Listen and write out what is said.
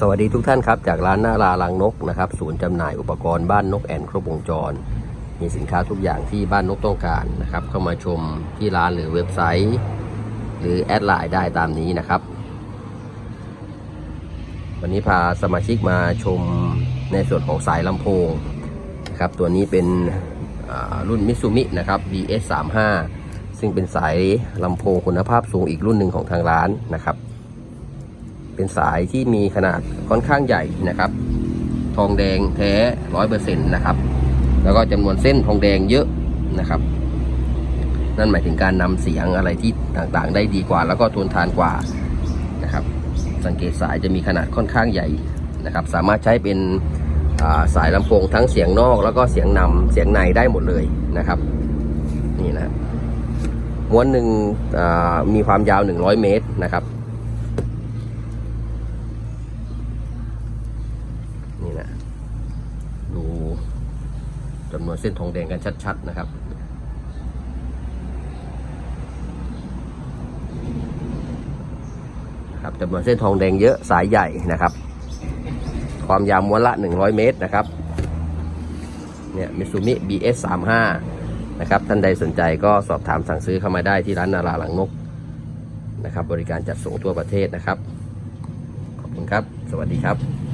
สวัสดีทุกท่านครับ จากร้านหน้าราลังนกนะครับ ศูนย์จำหน่ายอุปกรณ์บ้านนกแอนครบวงจร มีสินค้าทุกอย่างที่บ้านนกต้องการนะครับ เข้ามาชมที่ร้านหรือเว็บไซต์ หรือแอดไลน์ได้ตามนี้นะครับ วันนี้พาสมาชิกมาชมในส่วนของสายลำโพงนะครับ ตัวนี้เป็นรุ่นมิ t ซูมินะครับ BS 3 5 ซึ่งเป็นสายลำโพงคุณภาพสูงอีกรุ่นหนึ่งของทางร้านนะครับ เป็นสายที่มีขนาดค่อนข้างใหญ่นะครับ ทองแดงแท้ร้อยเปอร์เซ็นต์นะครับ แล้วก็จำนวนเส้นทองแดงเยอะนะครับ นั่นหมายถึงการนำเสียงอะไรที่ต่างๆ ได้ดีกว่า แล้วก็ทนทานกว่านะครับ สังเกตสายจะมีขนาดค่อนข้างใหญ่นะครับ สามารถใช้เป็นาสายลำโพงทั้งเสียงนอก แล้วก็เสียงนำเสียงในได้หมดเลยนะครับ นี่นะม้วนหนึ่งมีความยาว 100 เมตรนะครับ นี่นะดูจำนวนเส้นทองแดงกันชัด ๆ นะครับครับจำนวนเส้นทองแดงเยอะสายใหญ่นะครับ ความยาวม้วนละ 100 เมตรนะครับเนี่ยมิซูมิ BS 3 5นะครับ ท่านใดสนใจก็สอบถามสั่งซื้อเข้ามาได้ที่ร้านนาราหลังนกนะครับ บริการจัดส่งทั่วประเทศนะครับ ขอบคุณครับ สวัสดีครับ